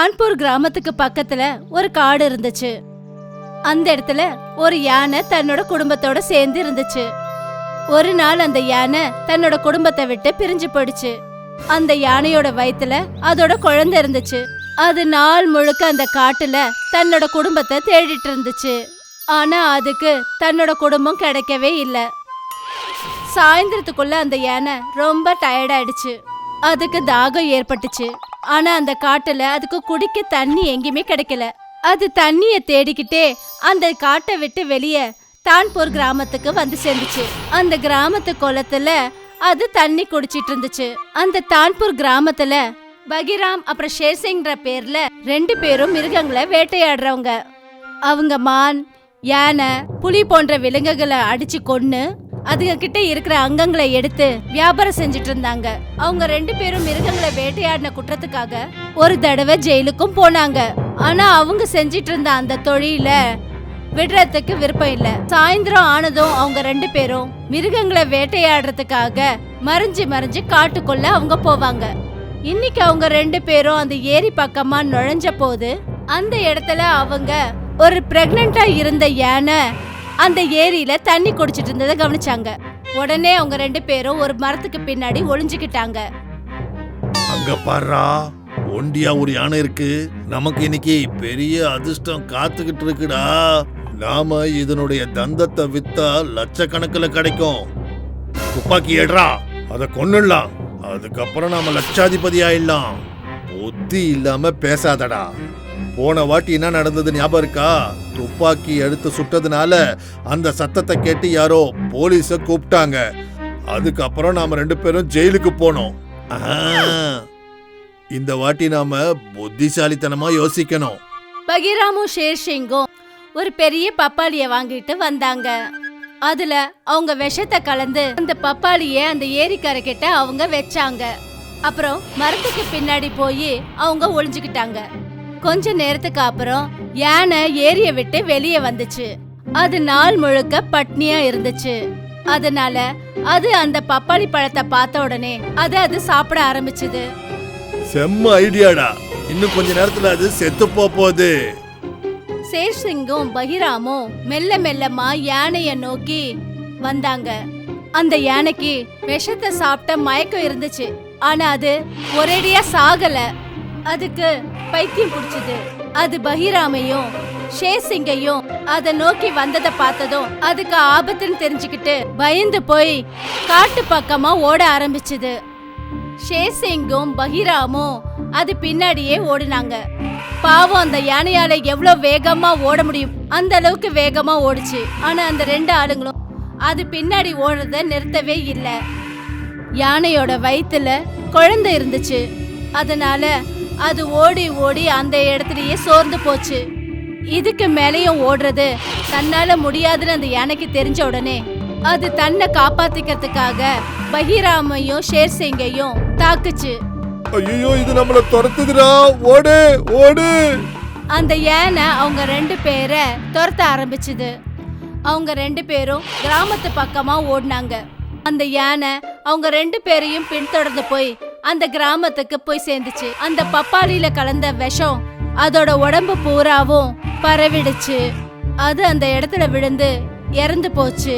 கான்பூர் கிராமத்துக்கு பக்கத்துல ஒரு காடு இருந்துச்சு. அந்த இடத்துல ஒரு யானை தன்னோட குடும்பத்தோட சேர்ந்து இருந்துச்சு. ஒரு நாள் அந்த யானை தன்னோட குடும்பத்தை விட்டு பிரிஞ்சு போயிடுச்சு. அந்த யானையோட வயித்துல அதோட குழந்தை இருந்துச்சு. அது நாள் முழுக்க அந்த காட்டுல தன்னோட குடும்பத்தை தேடிட்டு இருந்துச்சு. ஆனா அதுக்கு தன்னோட குடும்பம் கிடைக்கவே இல்லை. சாயந்தரத்துக்குள்ள அந்த யானை ரொம்ப டயர்டாயிடுச்சு அதுக்கு தாகம் ஏற்பட்டுச்சு. ஆனா அந்த காட்டுல அதுக்கு குடிக்க தண்ணி எங்கேயுமே கிடைக்கல. அது தண்ணிய தேடிக்கிட்டே அந்த காட்டை விட்டு வெளியே தான்பூர் கிராமத்துக்கு வந்து சேர்ந்துச்சு. அந்த கிராமத்து குளத்துல அது தண்ணி குடிச்சிட்டு இருந்துச்சு. அந்த தான்பூர் கிராமத்துல பகிராம் அப்புறம் ஷேர்சிங்கிற பேர்ல ரெண்டு பேரும் மிருகங்களை வேட்டையாடுறவங்க. அவங்க மான் யானை புலி போன்ற விலங்குகளை அடிச்சு கொன்னு அதுங்க கிட்ட இருக்கிற அங்கங்களை எடுத்து வியாபாரம் செஞ்சுட்டு இருந்தாங்க அவங்க ரெண்டு பேரும் மிருகங்களை வேட்டையாடின குற்றத்துக்காக ஒரு தடவை ஜெயிலுக்கும் போனாங்க. ஆனா அவங்க செஞ்சிட்டு இருந்த அந்த தொழில விடுறதுக்கு விருப்பம் இல்ல. சாயந்தரம் ஆனதும் அவங்க ரெண்டு பேரும் மிருகங்களை வேட்டையாடுறதுக்காக மறைஞ்சு மறைஞ்சு காட்டுக்குள்ள அவங்க போவாங்க. இன்னைக்கு அவங்க ரெண்டு பேரும் அந்த ஏரி பக்கமா நுழைஞ்ச போது அந்த இடத்துல அவங்க ஒரு பிரெக்னண்டா இருந்த யானை அந்த ஏரியில தண்ணி குடிச்சிட்டு இருந்ததை கவனிச்சாங்க. உடனே அவங்க ரெண்டு பேரும் ஒரு மரத்துக்கு பின்னாடி ஒளிஞ்சுக்கிட்டாங்க. அங்க பாருடா ஒண்டியா ஒரு யானை இருக்கு. நமக்கு இன்னைக்கு பெரிய அதிர்ஷ்டம் காத்துக்கிட்டு இருக்குடா. நாம இதனுடைய தந்தத்தை வித்தா லட்சக்கணக்கில் கிடைக்கும். துப்பாக்கி எடுறா அதை கொன்னுடலாம். அதுக்கப்புறம் நாம லட்சாதிபதி ஆயிடலாம் புத்தி இல்லாம பேசாதடா. போன வாட்டி என்ன நடந்தது ஞாபகம் இருக்கா? துப்பாக்கி எடுத்து சுட்டதுனால அந்த சத்தத்தை கேட்டு யாரோ போலீஸ கூப்பிட்டாங்க. அதுக்கப்புறம் நாம ரெண்டு பேரும் ஜெயிலுக்கு போனோம். இந்த வாட்டி நாம புத்திசாலித்தனமா யோசிக்கணும். பகிராமும் ஷேர்ஷிங்கும் ஒரு பெரிய பப்பாளிய வாங்கிட்டு வந்தாங்க. அதுல அவங்க விஷத்தை கலந்து அந்த பப்பாளிய அந்த ஏரிக்கரை கிட்ட அவங்க வச்சாங்க. அப்புறம் மரத்துக்கு பின்னாடி போய் அவங்க ஒளிஞ்சுக்கிட்டாங்க. கொஞ்ச நேரத்துக்கு அப்புறம் யானை ஏரிய விட்டு வெளியே வந்துச்சு. அது நாள் முழுக்க பட்னியா இருந்துச்சு. அதனால அது அந்த பப்பாளி பழத்தை பார்த்த உடனே அது அது சாப்பிட ஆரம்பிச்சுது. செம்ம ஐடியாடா. இன்னும் கொஞ்ச நேரத்துல அது செத்து போகுது. சேஷிங்கும் பகிராமும் மெல்ல மெல்லமா யானைய நோக்கி வந்தாங்க. அந்த யானைக்கு விஷத்தை சாப்பிட்ட மயக்கம் இருந்துச்சு. ஆனா அது ஒரேடியா சாகல. அதுக்கு பைத்தியம் பிடிச்சது. அது பகிராமையும் ஷேசிங்கையும் அதை நோக்கி வந்ததை பார்த்ததும் அதுக்கு ஆபத்துன்னு தெரிஞ்சுக்கிட்டு பயந்து போய் காட்டு பக்கமா ஓட ஆரம்பிச்சது. ஷேசிங்கும் பஹிராமும் அது பின்னாடியே ஓடினாங்க. பாவம் அந்த யானையால எவ்வளவு வேகமா ஓட முடியும். அந்த அளவுக்கு வேகமா ஓடுச்சு. ஆனா அந்த ரெண்டு ஆளுங்களும் அது பின்னாடி ஓடுறத நிறுத்தவே இல்லை. யானையோட வயிற்றுல குழந்தை இருந்துச்சு. அதனால அது ஓடி ஓடி அந்த இடத்துலயே சோர்ந்து போச்சு. இதுக்கு மேலேயும் ஓடுறது தன்னால முடியாதுன்னு அந்த யானைக்கு தெரிஞ்ச உடனே அது தன்னை காப்பாத்திக்கிறதுக்காக பஹிராமையும் ஷேர்சிங்கையும் தாக்குச்சு. ஐயோ இது நம்மள துரத்துதுடா. ஓடு ஓடு. அந்த யானை அவங்க ரெண்டு பேரை துரத்த ஆரம்பிச்சுது. அவங்க ரெண்டு பேரும் கிராமத்து பக்கமா ஓடினாங்க. அந்த யானை அவங்க ரெண்டு பேரையும் பின்தொடர்ந்து போய் அந்த கிராமத்துக்கு போய் சேர்ந்துச்சு. அந்த பப்பாளியில கலந்த விஷம் அதோட உடம்பு பூராவும் பரவிடுச்சு. அது அந்த இடத்துல விழுந்து இறந்து போச்சு.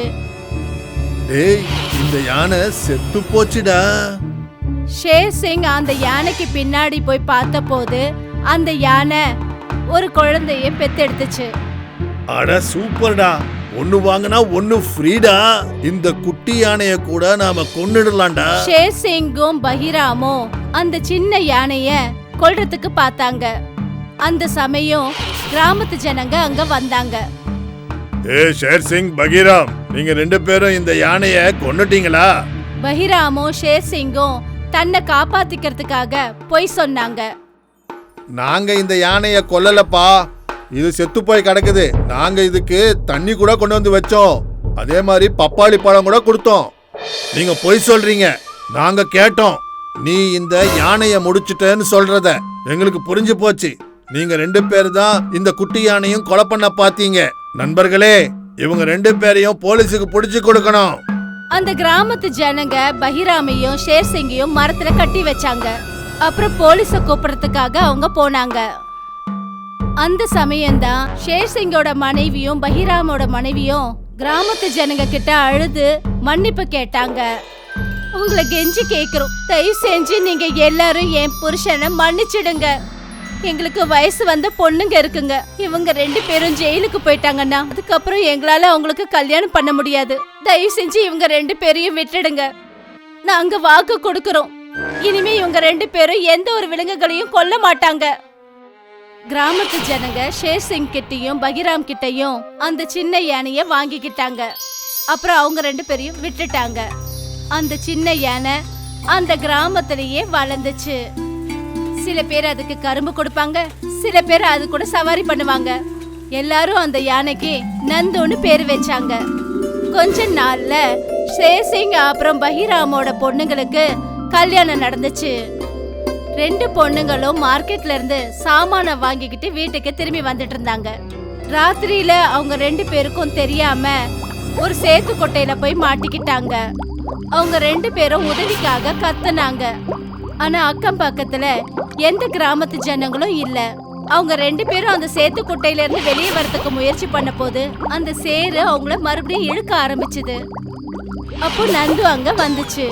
டேய் இந்த யானை செத்து போச்சுடா. ஷேர் சிங் அந்த யானைக்கு பின்னாடி போய் பார்த்தபோது அந்த யானை ஒரு குழந்தைய பெத்தெடுத்துச்சு. அட சூப்பர்டா. ஒன்னு வாங்கினா ஒன்னு ஃப்ரீடா? இந்த குட்டி யானைய கூட நாம கொன்னுடலாம்டா. ஷேர் சிங்கும் பஹிராமும் அந்த சின்ன யானைய கொல்றதுக்கு பார்த்தாங்க. அந்த சமயம் கிராமத்து ஜனங்க அங்க வந்தாங்க. ஏ ஷேர் சிங் பகீராம் நீங்க ரெண்டு பேரும் இந்த யானைய கொன்னுட்டீங்களா? பஹிராமும் ஷேர் சிங்கும் தன்னை காப்பாத்திக்கிறதுக்காக பொய் சொன்னாங்க. நாங்க இந்த யானைய கொல்லலப்பா. இது செத்து போய் கிடக்குது. நாங்க இதுக்கு தண்ணி கூட கொண்டு வந்து வச்சோம். அதே மாதிரி பப்பாளி பழம் கூட கொடுத்தோம். நீங்க பொய் சொல்றீங்க. நாங்க கேட்டோம். நீ இந்த யானைய முடிச்சிட்டேன்னு சொல்றத. எங்களுக்கு புரிஞ்சு போச்சு. நீங்க ரெண்டு பேர் தான் இந்த குட்டி யானையும் கொலை பண்ண பாத்தீங்க. நண்பர்களே இவங்க ரெண்டு பேரையும் போலீஸுக்கு புடிச்சு கொடுக்கணும். அந்த கிராமத்து ஜனங்க பஹிராமையும் ஷேர் சிங்கையும் மரத்துல கட்டி வச்சாங்க. அப்புறம் போலீஸ கூப்பிடுறதுக்காக அவங்க போனாங்க. அந்த சமயம்தான் ஷேர் சிங்கோட மனைவியும் பஹிராமோட மனைவியும் கிராமத்து ஜனங்க கிட்ட அழுது மன்னிப்பு கேட்டாங்க. உங்களை கெஞ்சி கேக்குறோம். தயவு செஞ்சு நீங்க எல்லாரும் என் புருஷனை மன்னிச்சிடுங்க. எங்களுக்கு வயசு வந்த பொண்ணுங்க இருக்குங்க. இவங்க ரெண்டு பேரும் ஜெயிலுக்கு போயிட்டாங்கன்னா அதுக்கப்புறம் எங்களால அவங்களுக்கு கல்யாணம் பண்ண முடியாது. தயவு செஞ்சு இவங்க ரெண்டு பேரையும் விட்டுடுங்க. நாங்க வாக்கு கொடுக்கறோம். இனிமே இவங்க ரெண்டு பேரும் எந்த ஒரு விலங்குகளையும் கொல்ல மாட்டாங்க. கிராமத்து ஜனங்க ஷேர் சிங் கிட்டையும் பகிராம் கிட்டையும் அந்த சின்ன யானைய வாங்கிக்கிட்டாங்க. அப்புறம் அவங்க ரெண்டு பேரையும் விட்டுட்டாங்க. அந்த சின்ன யானை அந்த கிராமத்திலேயே வளர்ந்துச்சு. சில பேர் அதுக்கு கரும்பு கொடுப்பாங்க சில பேர் அது கூட சவாரி பண்ணுவாங்க. எல்லாரும் அந்த யானைக்கு நந்துன்னு பேர் வச்சாங்க. கொஞ்ச நாள்ல சேசிங் அப்புறம் பஹிராமோட பொண்ணுங்களுக்கு கல்யாணம் நடந்துச்சு. ரெண்டு பொண்ணுங்களும் மார்க்கெட்ல இருந்து சாமான வாங்கிக்கிட்டு வீட்டுக்கு திரும்பி வந்துட்டு இருந்தாங்க. ராத்திரியில அவங்க ரெண்டு பேருக்கும் தெரியாம ஒரு சேத்து கொட்டையில போய் மாட்டிக்கிட்டாங்க. அவங்க ரெண்டு பேரும் உதவிக்காக கத்துனாங்க. ஆனா அக்கம் பக்கத்துல எந்த கிராமத்து ஜனங்களும் இல்ல. அவங்க ரெண்டு பேரும் அந்த சேத்து குட்டையில இருந்து வெளியே வரதுக்கு முயற்சி பண்ண போது அந்த சேரு அவங்கள மறுபடியும் இழுக்க ஆரம்பிச்சது. அப்போ நந்து அங்க வந்துச்சு.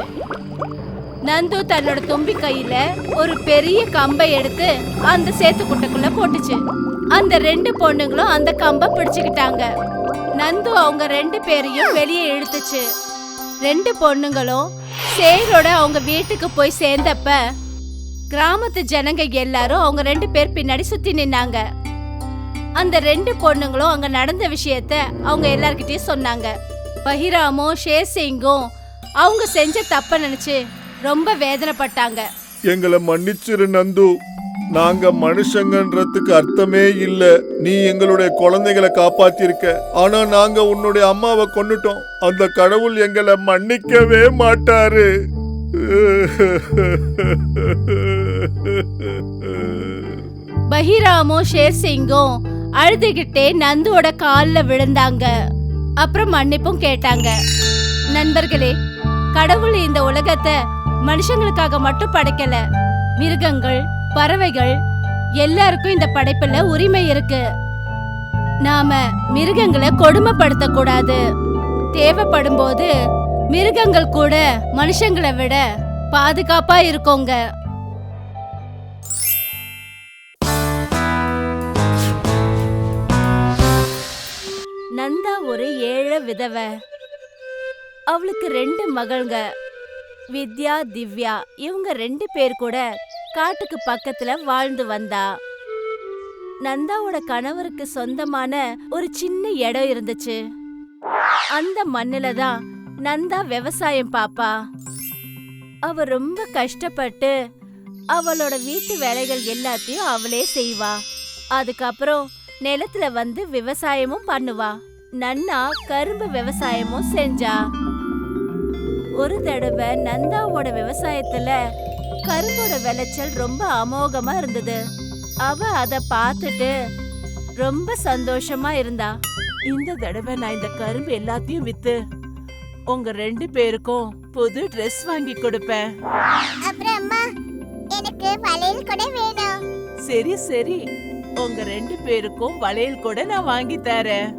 நந்து தன்னோட தும்பி கையில ஒரு பெரிய கம்பை எடுத்து அந்த சேத்து குட்டைக்குள்ள போட்டுச்சு. அந்த ரெண்டு பொண்ணுங்களும் அந்த கம்பை பிடிச்சுக்கிட்டாங்க. நந்து அவங்க ரெண்டு பேரையும் வெளியே இழுத்துச்சு. ரெண்டு பொண்ணுங்களும் சேரோட அவங்க வீட்டுக்கு போய் சேர்ந்தப்ப கிராமத்து ஜனங்க எல்லாரும் அவங்க ரெண்டு பேர் பின்னாடி சுத்தி நின்னாங்க. அந்த ரெண்டு பொண்ணுங்களும் அங்க நடந்த விஷயத்த அவங்க எல்லார்கிட்டயும் சொன்னாங்க. பஹிராமும் ஷேர் சிங்கும் அவங்க செஞ்ச தப்ப நினைச்சு ரொம்ப வேதனைப்பட்டாங்க. எங்களை மன்னிச்சிரு நந்து. நாங்க மனுஷங்கன்றதுக்கு அர்த்தமே இல்ல. நீ எங்களுடைய குழந்தைகளை காப்பாத்திருக்க. ஆனா நாங்க உன்னுடைய அம்மாவை கொன்னுட்டோம். அந்த கடவுள் எங்களை மன்னிக்கவே மாட்டாரு. பஹிராமும் ஷேர் சிங்கும் அழுதுகிட்டே நந்துவோட கால்ல விழுந்தாங்க. அப்புறம் மன்னிப்பும் கேட்டாங்க. நண்பர்களே கடவுள் இந்த உலகத்தை மனுஷங்களுக்காக மட்டும் படைக்கல. மிருகங்கள் பறவைகள் எல்லாருக்கும் இந்த படைப்புல உரிமை இருக்கு. நாம மிருகங்களை கொடுமைப்படுத்த கூடாது. தேவைப்படும் போது மிருகங்கள் கூட மனுஷங்களை விட பாதுகாப்பா இருக்கோங்க. நந்தா ஒரு ஏழை விதவை. அவளுக்கு ரெண்டு மகள்ங்க. வித்யா திவ்யா இவங்க ரெண்டு பேர் கூட காட்டுக்கு பக்கத்துல வாழ்ந்து வந்தா. நந்தாவோட கணவருக்கு சொந்தமான ஒரு சின்ன இடம் இருந்துச்சு. அந்த மண்ணுல தான் நந்தா விவசாயம் பாப்பா. அவ ரொம்ப கஷ்டப்பட்டு அவளோட வீட்டு வேலைகள் எல்லாத்தையும் அவளே செய்வா. அதுக்கப்புறம் நிலத்துல வந்து விவசாயமும் பண்ணுவா. நன்னா கரும்பு விவசாயமும் செஞ்சா. ஒரு தடவை நந்தாவோட விவசாயத்துல கரும்போட விளைச்சல் ரொம்ப அமோகமா இருந்தது. அவ அத பார்த்துட்டு ரொம்ப சந்தோஷமா இருந்தா. இந்த தடவை நான் இந்த கரும்பு எல்லாத்தையும் வித்து உங்க ரெண்டு பேருக்கும் புது ட்ரெஸ் வாங்கி கொடுப்பேன். அப்புறம் அம்மா எனக்கு வளையல் கூட வேணும். சரி சரி. உங்க ரெண்டு பேருக்கும் வளையல் கூட நான் வாங்கி தரேன்.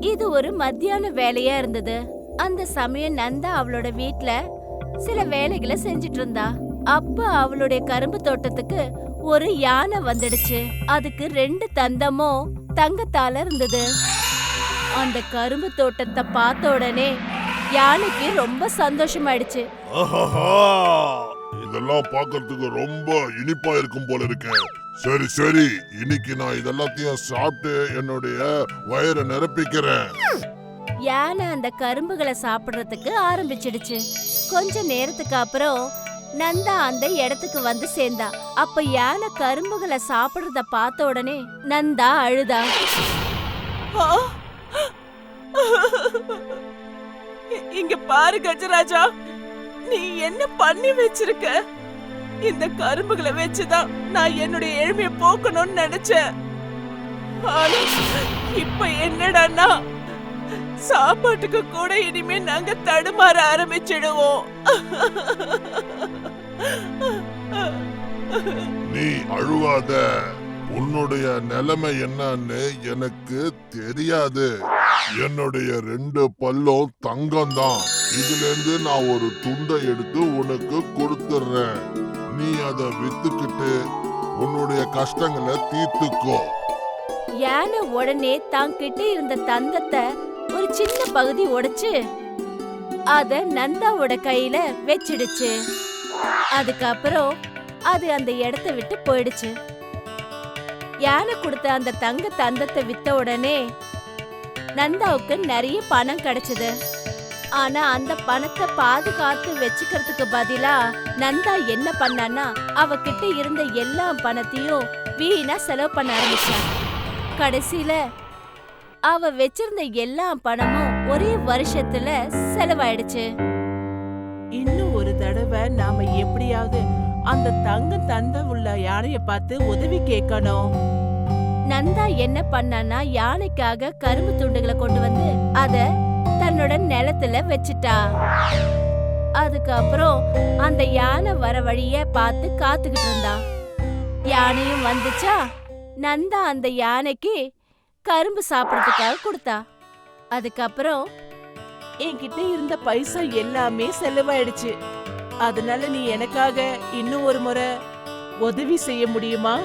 இது ஒரு மத்தியான வேலையா இருந்தது. அந்த சமயம் நந்தா அவளோட வீட்ல சில வேலைகளை செஞ்சுட்டு இருந்தா அப்ப அவளுடைய கரும்பு தோட்டத்துக்கு ஒரு யானை வந்துடுச்சு. அதுக்கு ரெண்டு தந்தமும் தங்கத்தால இருந்தது. அந்த கரும்பு தோட்டத்தை பார்த்த உடனே யானைக்கு ரொம்ப சந்தோஷமாயிடுச்சு. இதெல்லாம் பார்க்கிறதுக்கு ரொம்ப இனிப்பா இருக்கும் போல இருக்கு. சரி சரி இன்னைக்கு நான் இதெல்லாத்தையும் சாப்பிட்டு என்னுடைய வயிறை நிரப்பிக்கிறேன். யானை அந்த கரும்புகளை சாப்பிடுறதுக்கு ஆரம்பிச்சிடுச்சு. கொஞ்ச நேரத்துக்கு அப்புறம் நந்தா அந்த இடத்துக்கு வந்து சேர்ந்தா. அப்ப யானை கரும்புகளை சாப்பிடுறத பார்த்த உடனே நந்தா அழுதா. இங்க பாரு கஜராஜா நீ என்ன பண்ணி வச்சிருக்க? இந்த கரும்புகளை வச்சுதான் நான் என்னுடைய எளிமையை போக்கணும்னு நினைச்சேன். இப்ப என்னடான்னா சாப்பாட்டுக்கு கூட இனிமே நாங்க தடுமாற ஆரம்பிச்சிடுவோம். நீ அழுவாத. உன்னுடைய நிலைமை என்னன்னு எனக்கு தெரியாது. என்னுடைய ரெண்டு பல்லும் தங்கம் தான் இதுல இருந்து நான் ஒரு துண்டை எடுத்து உனக்கு கொடுத்துடுறேன் நீ அதை வித்துக்கிட்டு உன்னுடைய கஷ்டங்களை தீர்த்துக்கோ. யானை உடனே தாங்கிட்ட இருந்த தந்தத்தை ஒரு சின்ன பகுதி உடைச்சு அத நந்தாவோட கையில வச்சிடுச்சு. அதுக்கப்புறம் அது அந்த இடத்த விட்டு போயிடுச்சு. யானை கொடுத்த அந்த தங்க தந்தத்தை வித்த உடனே நந்தாவுக்கு நிறைய பணம் கிடைச்சது. ஆனா அந்த பணத்தை பாதுகாத்து வச்சுக்கிறதுக்கு பதிலா நந்தா என்ன பண்ணான்னா அவகிட்ட இருந்த எல்லா பணத்தையும் வீணா செலவு பண்ண ஆரம்பிச்சான் கடைசியில அவ வச்சிருந்த எல்லா பணமும் ஒரே வருஷத்துல செலவாயிடுச்சு. இன்னும் ஒரு தடவை நாம எப்படியாவது அந்த தங்கம் தந்த உள்ள யானைய பார்த்து உதவி கேட்கணும். நந்தா என்ன பண்ணான்னா யானைக்காக கரும்பு துண்டுகளை கொண்டு வந்து அத தன்னோட நிலத்துல வச்சிட்டா. அதுக்கப்புறம் அந்த யானை வர வழிய பார்த்து காத்துக்கிட்டு இருந்தா. யானையும் வந்துச்சா? நந்தா அந்த யானைக்கு கரும்பு சாப்பிடறதுக்காக கொடுத்தா. அதுக்கப்புறம் என்கிட்ட இருந்த பைசா எல்லாமே செலவாயிடுச்சு. அதனால நீ எனக்காக இன்னும் ஒரு முறை உதவி செய்ய முடியுமா?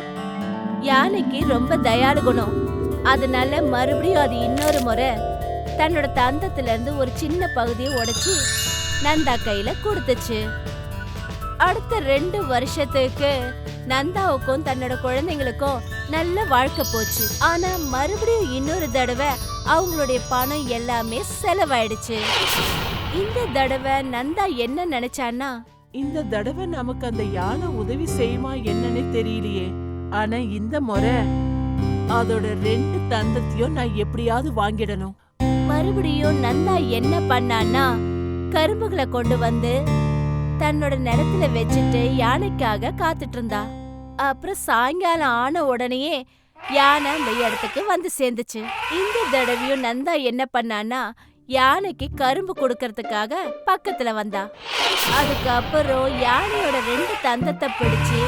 யானைக்கு ரொம்ப தயாளு குணம். அதனால மறுபடியும் அது இன்னொரு முறை தன்னோட தந்தத்துல இருந்து ஒரு சின்ன பகுதியை உடைச்சு நந்தா கையில கொடுத்துச்சு. அடுத்த ரெண்டு வருஷத்துக்கு நந்தாவுக்கும் தன்னோட குழந்தைங்களுக்கும் நல்ல வாழ்க்கை போச்சு. ஆனா மறுபடியும் இன்னொரு தடவை அவங்களுடைய பணம் எல்லாமே செலவாயிடுச்சு. இந்த தடவை நந்தா என்ன நினைச்சான்னா இந்த தடவை நமக்கு அந்த யானை உதவி செய்யுமா என்னன்னு தெரியலையே. ஆனா இந்த முறை அதோட ரெண்டு தந்தத்தையும் நான் எப்படியாவது வாங்கிடணும். மறுபடியும் நந்தா என்ன பண்ணான்னா கரும்புகளை கொண்டு வந்து தன்னோட நிலத்துல வச்சுட்டு யானைக்காக காத்துட்டு இருந்தா. அப்புறம் சாயங்காலம் ஆன உடனேயே யானை அந்த இடத்துக்கு வந்து சேர்ந்துச்சு. இந்த தடவையும் நந்தா என்ன பண்ணான்னா யானைக்கு கரும்பு கொடுக்கறதுக்காக பக்கத்துல வந்தா. அதுக்கப்புறம் யானையோட ரெண்டு தந்தத்தை பிடிச்சு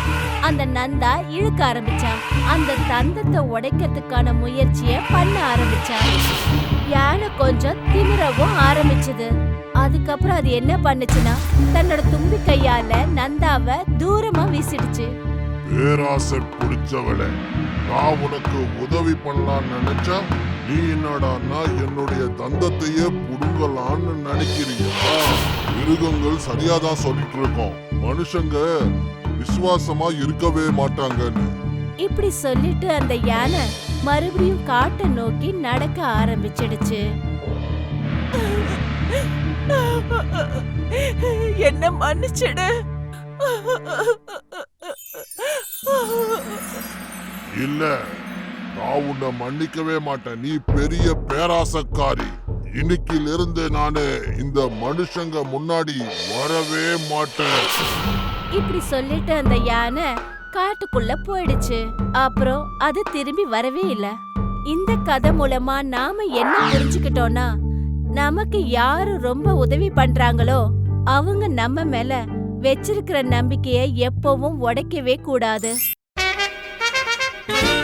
அந்த நந்தா இழுக்க ஆரம்பிச்சா. அந்த தந்தத்தை உடைக்கிறதுக்கான முயற்சிய பண்ண ஆரம்பிச்சா. யானை கொஞ்சம் திமிரவும் ஆரம்பிச்சது. அதுக்கப்புறம் அது என்ன பண்ணுச்சுன்னா தன்னோட தும்பி கையால நந்தாவை தூரமா வீசிடுச்சு. பேராசை பிடிச்சவளே நான் உனக்கு உதவி பண்ணலாம்னு நினைச்சா நீ என்னடான்னா என்னுடைய தந்தத்தையே புடுங்கலான்னு நினைக்கிறியா? மிருகங்கள் சரியாதான் சொல்லிட்டு இருக்கோம். மனுஷங்க விசுவாசமா இருக்கவே மாட்டாங்கன்னு. இப்படி சொல்லிட்டு அந்த யானை மறுபடியும் காட்டை நோக்கி நடக்க ஆரம்பிச்சிடுச்சு. என்ன மன்னிச்சிடு. இல்ல நான் உன்னை மன்னிக்கவே மாட்டேன். நீ பெரிய பேராசக்காரி. இன்னைக்கில இருந்து நானு இந்த மனுஷங்க முன்னாடி வரவே மாட்டேன். இப்படி சொல்லிட்டு அந்த யானை காட்டுக்குள்ள போயிடுச்சு. அப்புறம் அது திரும்பி வரவே இல்ல. இந்த கதை மூலமா நாம என்ன புரிஞ்சுக்கிட்டோம்னா நமக்கு யாரு ரொம்ப உதவி பண்றாங்களோ அவங்க நம்ம மேல வச்சிருக்கிற நம்பிக்கைய எப்பவும் உடைக்கவே கூடாது. Bye.